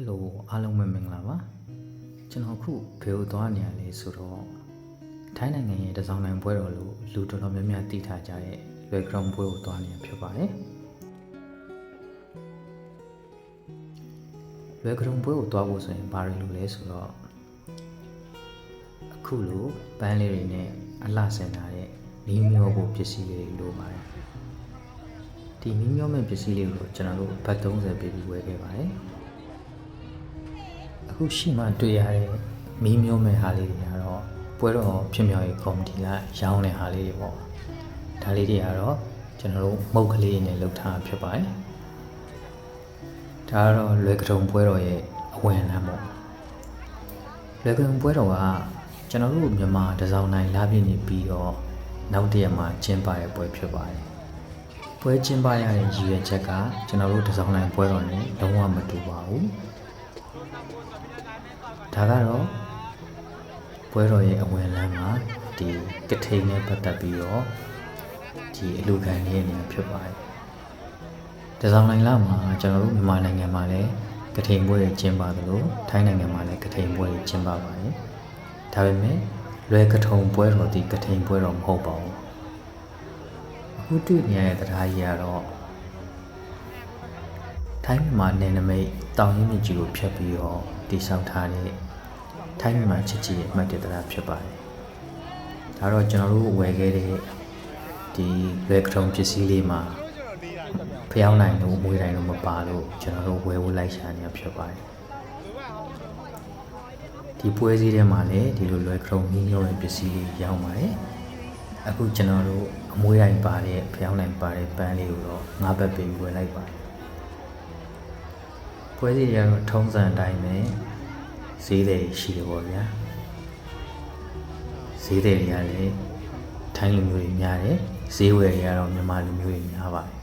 ယ်လိုအားလုံးပဲမင်္ဂလာပါကျွန်တော်အခုဘယ်ကိုသွားနေရလဲဆိုတော့ထိုင်းနိုင်ငံရဲ့တစောင်းနိုင်ပွဲတော်လို့လူတော်တော်များများသိထားကြတဲ့လွယ်ကရုံပွဲကိုသွားနေရဖြစ်ပါတယ်လွယ်ကရုံပွဲကိုသွားဖို့ဆိုရင်ဘာတွေလုပ်လဲဆိုတော့အခုလိုပန်းလေးတွေနဲ့အလှဆင်လာတဲ့မီးမျောဖို့ပစ္စည်းလေးတွေလိုပါတယ်ဒီမီးမျောမဲ့ပစ္စည်းလေးကိုကျွန်တော်တို့ဘတ်30ပေးပြီးဝယ်ခဲ့ပါတယ်အ ခုရှိမှတွေ့ရတဲ့မီးမျိုးမဲ့ဟာလေးတွေကတော့ပွဲတော်ဖြစ်မြောက်ရေးကော်မတီကရောင်းတဲ့ဟာလေးတွေပေါ့ဒါလေးတွေကတော့ကျွန်တော်တို့မုတ်ကလေးတွေနဲ့လှုပ်ထားတာဖြစ်ပါတယ်ဒါကတော့လွယ်ကထုံပွဲတော်ရဲ့အဝင်လမ်းပေါ့လွယ်ကထုံပွဲတော်ကကျွန်တော်တို့မြန်မာတစောင်းနိုင်လာပြည့်နေပြီးတော့နောက်တစ်ရက်မှာကျင်းပရပွဲဖြစ်ပါတယ်ပွဲကျင်းပရတဲ့ရည်ရွယ်ချက်ကကျွန်တော်တို့တစောင်းနိုင်ပွဲတော်နဲ့လုံးဝမတူပါဘူး ဒါကတော့ပွဲတော်ရဲ့အဝင်လမ်းမှာဒီကထိန်နဲ့ပတ်သက်ပြီးတော့ဒီအလူခံနေနေဖြစ်ပါတယ်။တစောင်းနိုင်လာမှာကျွန်တော်တို့မြန်မာနိုင်ငံမှာလည်းကထိန်ပွဲတွေကျင်းပသလိုထိုင်းနိုင်ငံမှာလည်းကထိန်ပွဲတွေကျင်းပပါတယ်။ဒါပေမဲ့လွယ်ကထုံပွဲတော်ဒီကထိန်ပွဲတော်မဟုတ်ပါဘူး။အခုတွေ့နေရတဲ့တရားကြီးကတော့ ထိုင်းမြန်မာနယ်နိမိတ်တောင်ရင်းမြစ်ကြီးကိုဖြတ်ပြီးတော့တည်ဆောက်ထားတဲ့ထိုင်းမြန်မာချစ်ချစ်ရဲ့အမှတ်တရဖြစ်ပါတယ်။ဒါတော့ကျွန်တော်တို့ဝယ်ခဲ့တဲ့ဒီလွယ်ကထုံပစ္စည်းလေးမှာဖျောင်းနိုင်လို့မွေးနိုင်လို့မပါလို့ကျွန်တော်တို့ဝယ်ဖို့လိုက်ရှာနေတာဖြစ်ပါတယ်။ဒီပွဲစည်းထဲမှာလည်းဒီလိုလွယ်ကထုံမီးမျိုးရဲ့ပစ္စည်းလေးရောင်းပါတယ်။အခုကျွန်တော်တို့အမွေးတိုင်းပါတဲ့ဖျောင်းနိုင်ပါတဲ့ပန်းလေးကိုတော့ငါးဘက်ပေးဝယ်လိုက်ပါတယ်။ ပွဲစည်းတွေကတော့ထုံးစံအတိုင်းပဲဈေးတွေရှိတယ်ပေါ့ဗျာဈေးတွေတွေကလည်းထိုင်းလူမျိုးတွေများတယ်ဈေးဝယ်တွေကတော့မြန်မာလူမျိုးတွေများပါတယ်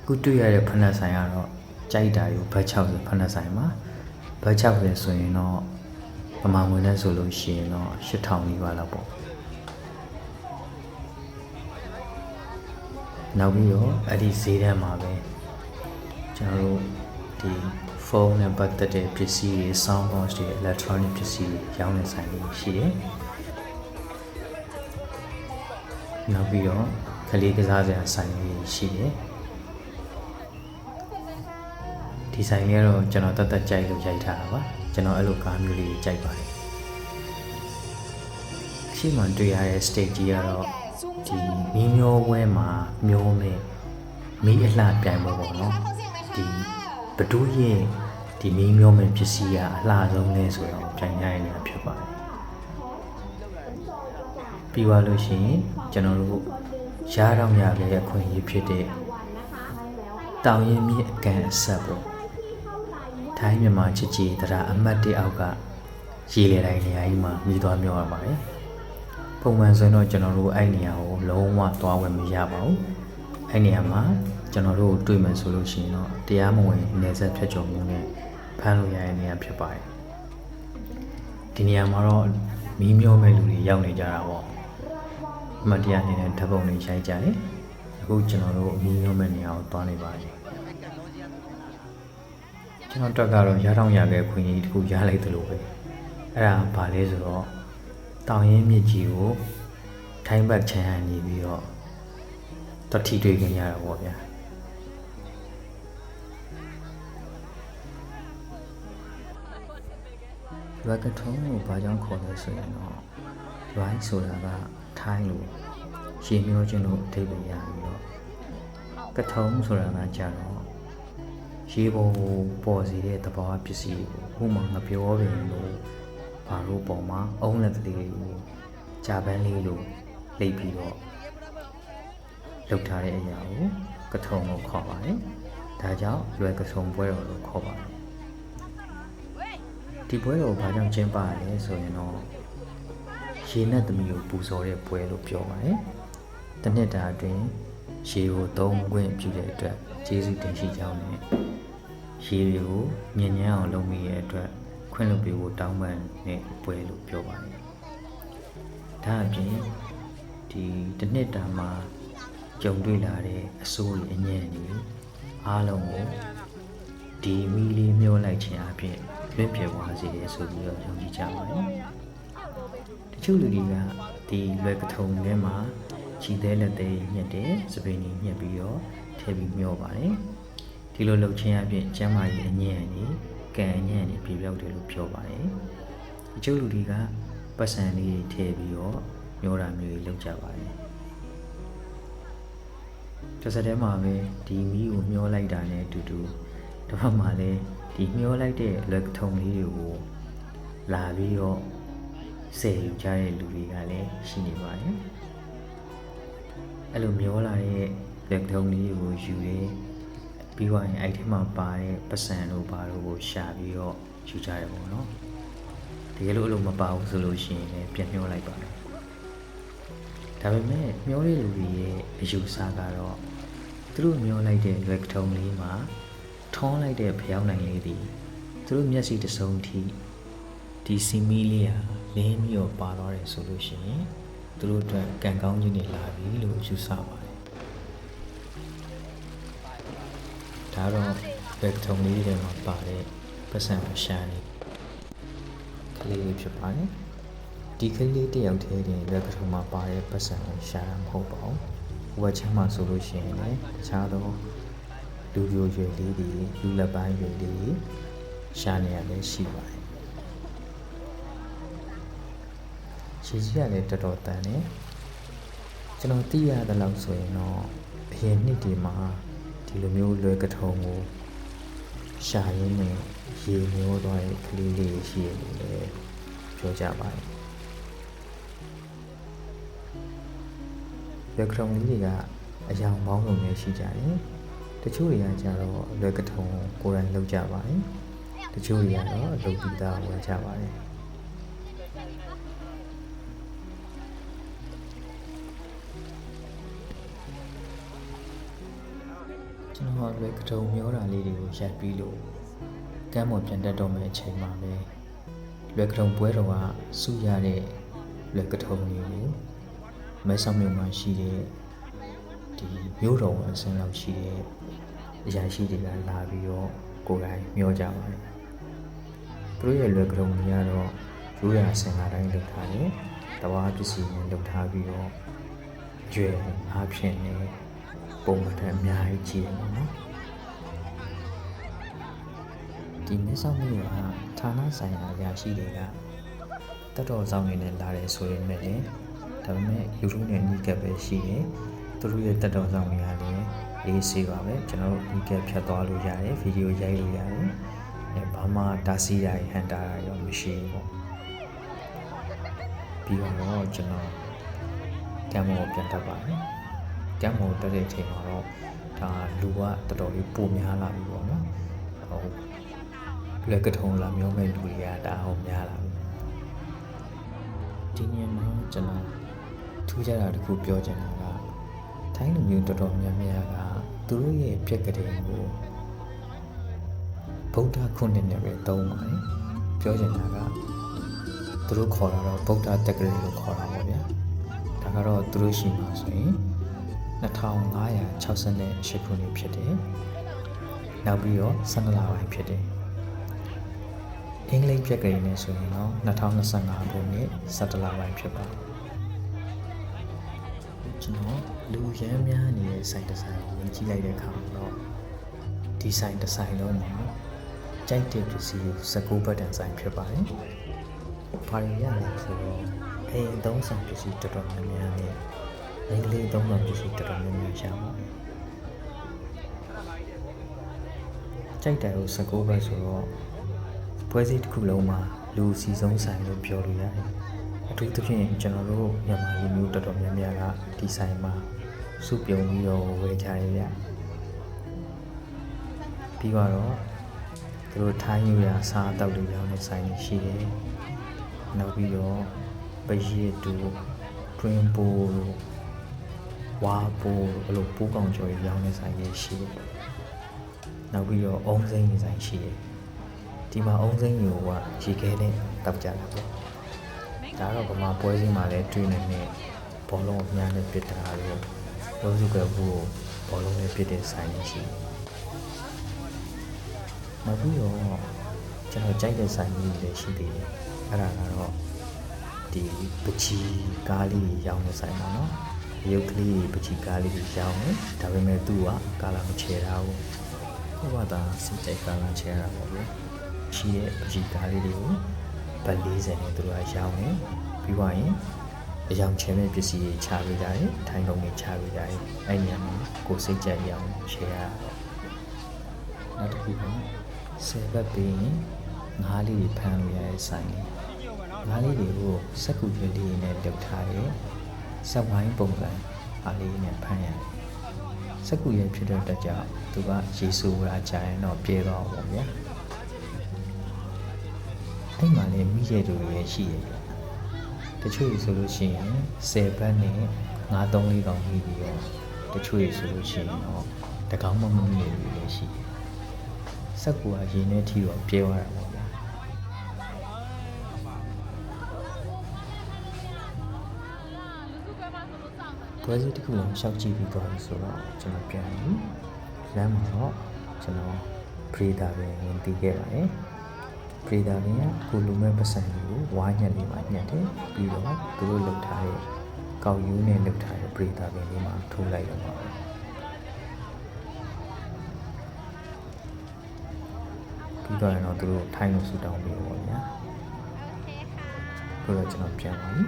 အခုတွေ့ရတဲ့ဖက်နှက်ဆိုင်ကတော့ကြိုက်တာယူဘတ်60ဖက်နှက်ဆိုင်မှာဘတ်60ဆိုရင်တော့ပမာငွေနဲ့ဆိုလို့ရှိရင်တော့8000နီးပါးလောက်ပေါ့နောက်ပြီးတော့အဲ့ဒီဈေးထဲမှာပဲကျွန်တော်တို့ ဒီဖုန်းနဲ့ပတ်သက်တဲ့ပစ္စည်းတွေ sound box တွေ electronic ပစ္စည်းတွေရောင်းနေဆိုင်တွေရှိတယ်။နောက်ပြီးတော့ကလေးကစားစရာဆိုင်တွေရှိတယ်။ဒီဆိုင်လေးကတော့ကျွန်တော်တတ်တတ်ကြိုက်လို့ရိုက်ထားတာပါ။ကျွန်တော်အဲ့လိုကားမျိုးလေးကြိုက်ပါတယ်။ရှိမှတွေ့ရတဲ့ stage ကြီးကတော့ဒီမီးမျိုးဝဲမှာမျိုးမဲ့မီးအလှပြိုင်ပွဲပေါ့နော်။ဒီ ဘဒူးရဲ့ဒီမီးမျိုးမဲ့ပစ္စည်းကအလှဆုံးလဲဆိုတော့ပြိုင်ရရင်လည်းဖြစ်ပါတယ်ပြီးသွားလို့ရှိရင်ကျွန်တော်တို့ရှားတော့ရခဲ့တဲ့အခွင့်အရေးဖြစ်တဲ့တောင်ရင်မြစ်အကန်အဆက်ပေါ့ထိုင်းမြန်မာချစ်ကြည်တရားအမှတ်တအောက်ကရေလေတိုင်းနေရာကြီးမှာမြည်သွားမြောက်ရပါတယ်ပုံမှန်ဆိုရင်တော့ကျွန်တော်တို့အဲ့နေရာကိုလုံးဝသွားဝင်မရပါဘူးအဲ့နေရာမှာ ကျွန်တော်တို့တွေ့မယ်ဆိုလို့ရှိရင်တော့တရားမဝင်နေဆက်ဖြတ်ကျော်မှုနဲ့ဖမ်းလို့ရတဲ့နေရာဖြစ်ပါတယ်ဒီနေရာမှာတော့မီးမျောမဲ့လူတွေရောက်နေကြတာပေါ့အမတ်တရားအနေနဲ့ဓာတ်ပုံတွေရိုက်ကြတယ်အခုကျွန်တော်တို့မီးမျောမဲ့နေရာကိုသွားနေပါတယ်ကျွန်တော်တက်ကတော့ရထောင်ရခဲ့ခွင့်ကြီးတစ်ခုရလိုက်သလိုပဲအဲ့ဒါဘာလဲဆိုတော့တောင်ရင်းမြစ်ကြီးကိုထိုင်းဘက်ချမ်းဟန်နေပြီးတော့တတိတွေ့ခင်ရတာပေါ့ဗျာ လွယ်ကထုံးကိုဘာကြောင့်ခေါ်လဲဆိုရင်တော့လွိုင်းဆိုတာကထိုင်းလို့ရေမျိုးချင်းလို့အဓိပ္ပာယ်ရပြီးတော့ကထုံးဆိုတာကကြတော့ရေပေါ်ကိုပေါ်စီတဲ့သဘောပစ္စည်းကိုဥမာငပြောပင်လို့ဘာလို့ပေါ်မှာအုံးလက်ကလေးကိုဂျာပန်လေးလို့လိပ်ပြီးတော့လုပ်ထားတဲ့အရာကိုကထုံလို့ခေါ်ပါတယ်ဒါကြောင့်လွယ်ကထုံပွဲတော်လို့ခေါ်ပါတယ် ဒီပွဲတော်ဘာကြောင့်ကျင်းပရလဲဆိုရင်တော့ရေနဲ့သမီးကိုပူဇော်တဲ့ပွဲလို့ပြောပါတယ်။တစ်နှစ်တာအတွင်းရေကိုသုံးခွင့်ပြုတဲ့အတွက်ကျေးဇူးတင်ရှိကြောင်းနဲ့ရေတွေကိုညဉ့်ညမ်းအောင်လုပ်မိတဲ့အတွက်ခွင့်လွှတ်ပေးဖို့တောင်းပန်တဲ့ပွဲလို့ပြောပါတယ်။ဒါအပြင်ဒီတစ်နှစ်တာမှာကြုံတွေ့လာတဲ့အဆိုးတွေအညံ့တွေအားလုံးကိုဒီမီလေးမျောလိုက်ခြင်းအပြင် လွင့်ပြသွားစေတယ်ဆိုပြီးတော့ယုံကြည်ကြပါတယ်တချို့လူတွေကဒီလွယ်ကထုံထဲမှာခြိသေးလက်သေးညက်တယ်စပိန်ကြီးညက်ပြီးတော့ထည့်ပြီးမျောပါတယ်ဒီလိုလုပ်ခြင်းအပြင်ကျမ်းမာရေးအညံ့နေကံအညံ့နေပြပြောက်တယ်လို့ပြောပါတယ်တချို့လူတွေကပတ်စံလေးတွေထည့်ပြီးတော့မျောတာမျိုးတွေလုပ်ကြပါတယ်တစ်စက်တည်းမှာပဲဒီမီးကိုမျောလိုက်တာနဲ့အတူတူတစ်ဖက်မှာလည်း ဒီမျောလိုက်တဲ့လွယ်ထုံလေးတွေကိုလာပြီးတော့ဆယ်ယူကြတဲ့လူတွေကလည်းရှိနေပါတယ်အဲ့လိုမျောလာတဲ့လက်ထုံလေးကိုယူတယ်ပြီးတော့ရင်အဲ့ထဲမှာပါတဲ့ပတ်စံတို့ဘာတို့ကိုရှာပြီးတော့ယူကြတယ်ပေါ့နော်တကယ်လို့အဲ့လိုမပါဘူးဆိုလို့ရှိရင်လည်းပြန်မျောလိုက်ပါမယ်ဒါပေမဲ့မျောတဲ့လူတွေရဲ့အယူဆကတော့သူတို့မျောလိုက်တဲ့လွယ်ထုံလေးမှာ ထွန်းလိုက်တဲ့ဖျောင်းနိုင်လေးတွေသူတို့မျက်စိတစ်စုံထိဒီစီမီလေးဟာလင်းပြီးတော့ပါသွားတယ်ဆိုလို့ရှိရင်သူတို့အတွက်ကံကောင်းခြင်းတွေလာပြီလို့ယူဆပါတယ်ဒါတော့ဘက်ထုံလေးတွေမှာပါတဲ့ပတ်စံမရှာနေကလေးလေးဖြစ်ပါတယ်ဒီကလေးတယောက်တည်းတင်ဘက်ကထုံမှာပါတဲ့ပတ်စံကိုရှာတာမဟုတ်ပါဘူးဝက်ချမ်းမှာဆိုလို့ရှိရင်လည်းတခြားသော လူပြိုရွယ်လေးတွေလူလက်ပိုင်းရွယ်လေးတွေရှာနေရလည်းရှိပါတယ်ရှည်ကြီးကလည်းတော်တော်တန်တယ်ကျွန်တော်သိရတဲ့လောက်ဆိုရင်တော့အရင်နှစ်ဒီမှာဒီလိုမျိုးလွယ်ကထုံကိုရှာရင်းနဲ့ရေမျိုးသွားတဲ့ကလေးလေးရှိရလို့လည်းပြောကြပါတယ်လွယ်ကထုံလေးတွေကအယောင်ပေါင်းစုံနဲ့ရှိကြတယ် တချို့တွေကကြတော့လွယ်ကထုံကိုယ်တိုင်လုပ်ကြပါတယ်တချို့တွေကတော့လုပ်ပြီးသားဝယ်ကြပါတယ်ကျွန်တော်လွယ်ကထုံမျောတာလေးတွေကိုရိုက်ပြီးလို့ကမ်းပေါ်ပြန်တက်တော့မယ့်အချိန်မှာပဲလွယ်ကထုံပွဲတော်ကစုရတဲ့လွယ်ကထုံတွေကိုမဲဆောက်မြို့မှာရှိတဲ့ ဒီမြို့တော်အစင်းလောက်ရှိတဲ့အရာရှိတွေကလာပြီးတော့ကိုယ်တိုင်မျောကြပါတယ်သူတို့ရဲ့လွယ်ကထုံတွေကတော့ရိုးရာစင်လာတိုင်းလုပ်ထားတယ်တဘာပစ္စည်းနဲ့လုပ်ထားပြီးတော့ကျွဲအားဖြင့်လည်းပုံမှန်တဲ့အများကြီးကြည့်ရမှာနော်ဒီမြတ်ဆောင်မျိုးကဌာနဆိုင်ရာအရာရှိတွေကတတော်ဆောင်နေနဲ့လာတယ်ဆိုရင်လည်းဒါပေမဲ့ YouTube နဲ့ညီကပ်ပဲရှိတယ် သူတို့ရဲ့တတော်ဆောင်တွေကလည်းရေးစေးပါပဲကျွန်တော်တို့ညီကပ်ဖြတ်သွားလို့ရတယ်ဗီဒီယိုရိုက်လို့ရတယ်အဲဘာမှတားဆီးတာဟန်တာရောမရှိဘူးပေါ့ပြီးတော့ကျွန်တော်ကံမောပြန်တက်ပါတယ်ကံမောတက်တဲ့အချိန်မှာတော့ဒါလူကတော်တော်လေးပိုများလာပြီပေါ့နော်ဟုတ်လက်ကထုံလာမျိုးမဲ့လူတွေကဒါအောင်များလာပြီဒီညမှာကျွန်တော်ထူးခြားတာတစ်ခုပြောချင်တာက ထိုင်းလူမျိုးတော်တော်များများကသူတို့ရဲ့ပြက်ကလေးကိုဗုဒ္ဓခုနှစ်နဲ့ပဲသုံးပါတယ်ပြောချင်တာကသူတို့ခေါ်တာတော့ဗုဒ္ဓတက်ကလေးလို့ခေါ်တာပေါ့ဗျာဒါကတော့သူတို့ရှိမှာဆိုရင်2568ခုနှစ်ဖြစ်တယ်နောက်ပြီးတော့12လပိုင်းဖြစ်တယ်အင်္ဂလိပ်ပြက်ကလေးနဲ့ဆိုရင်တော့2025ခုနှစ်17လပိုင်းဖြစ်ပါတယ် ကျွန်တော်လူရမ်းများနေတဲ့စိုက်တစ်ဆိုင်ကိုဝင်ကြည့်လိုက်တဲ့အခါမှာတော့ဒီဆိုင်တစ်ဆိုင်လုံးမှာကြိုက်တဲ့ပစ္စည်းကို19ဘတ်တန်ဆိုင်ဖြစ်ပါတယ်။ဘာရရလဲဆိုတော့အိမ်သုံးဆောင်ပစ္စည်းတော်တော်များများနဲ့အင်္ဂလိပ်သုံးဆောင်ပစ္စည်းတော်တော်များများရှာပါတယ်။ကြိုက်တယ်ကို19ဘတ်ဆိုတော့ပွဲစည်းတစ်ခုလုံးမှာလူစီဆုံးဆိုင်လို့ပြောလို့ရတယ်။အ ထူးသဖြင့်ကျွန်တော်တို့မြန်မာလူမျိုးတော်တော်များများကဒီဆိုင်မှာစုပြုံပြီးတော့ဝယ်ကြရရပြီးတော့သူတို့ထိုင်းယူရစားတောက်တွေရောင်းတဲ့ဆိုင်တွေရှိတယ်နောက်ပြီးတော့ပရစ်တူတွင်ပိုးတို့ဝါပိုးတို့ဘလို့ပိုးကောင်ကျော်ရောင်းတဲ့ဆိုင်တွေရှိတယ်နောက်ပြီးတော့အုံစိမ့်တွေဆိုင်ရှိတယ်ဒီမှာအုံစိမ့်မျိုးကရေခဲနဲ့တောက်ကြတာပေါ့ ဒါတော့ဗမာပွဲစည်းမှာလည်းတွေ့နေတဲ့ဘောလုံးအများနဲ့ပစ်တာတို့လုံးစုကဘူးကိုဘောလုံးနဲ့ပစ်တဲ့ဆိုင်ရှိနောက်ပြီးတော့ကျွန်တော်ကြိုက်တဲ့ဆိုင်ကြီးတွေလည်းရှိသေးတယ်အဲ့ဒါကတော့ဒီပချီကားလေးတွေရောင်းတဲ့ဆိုင်ပါနော်ရုပ်ကလေးပချီကားလေးတွေရောင်းတယ်ဒါပေမဲ့သူကကာလာမချေတာဘူးကိုကသာစိတ်ကြိုက်ကာလာချေတာပေါ့ဗျာရှိရဲ့ပချီကားလေးတွေကိုဗ တ်40နဲ့သူတို့ကရောင်းတယ်ပြီးသွားရင်အယောင်ချဲမဲ့ပစ္စည်းတွေချပေးကြတယ်ထိုင်လုံးတွေချပေးကြတယ်အဲ့ညမှာကိုယ်စိတ်ကြိုက်ရအောင်ချေရတာပေါ့နောက်တစ်ခုကဆယ်ဘက်ပြီးရင်ငါးလေးတွေဖမ်းလို့ရတဲ့ဆိုင်လေးငါးလေးတွေကိုစက်ကူရွက်လေးနဲ့လုပ်ထားတဲ့စက်ဝိုင်းပုံစံအားလေးနဲ့ဖမ်းရတယ်စက်ကူရွက်ဖြစ်တဲ့အတွက်ကြောင့်သူကရေဆိုးတာကြာရင်တော့ပြေတော့ပါဗျာ အဲ့မှာလည်းမိရဲ့တို့ရဲ့ရှိရဲ့တချို့ဆိုလို့ရှိရင်10ဘက်နဲ့9 3 4កောင်မိပြီးတော့တချို့ဆိုလို့ရှိရင်တော့တကောင်းမမမိရဲ့တွေလည်းရှိတယ်စက်ကူကရင်းနဲ့ထီတော့ပြဲသွားတာပေါ့ဗျာကွဲစီတစ်ခုလုံးရှောက်ကြည့်ပြီးသွားပြီဆိုတော့ကျွန်တော်ပြန်ပြီလမ်းမှာတော့ကျွန်တော်ပရီဒါပဲဝင်တီးခဲ့ပါတယ် ပရီဒါပင်ကကိုလူမဲ့ပတ်စံကိုဝါညက်လေးမှာညက်တယ်ပြီးတော့သူတို့လုပ်ထားတဲ့ကောက်ယူးနဲ့လုပ်ထားတဲ့ပရီဒါပင်လေးမှာထိုးလိုက်တော့ပါပြီးတော့ရင်တော့သူတို့ထိုင်းလို့ဆူတောင်းပြီးတော့ဗျာဆိုတော့ကျွန်တော်ပြန်ပါပြီ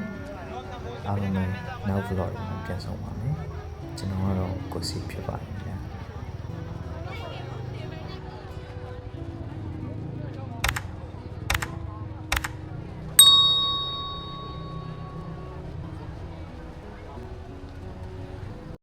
အားလုံးပဲနောက် vlog မှာပြန်ဆောင်ပါမယ်ကျွန်တော်ကတော့ကိုစီဖြစ်ပါတယ်ဗျာ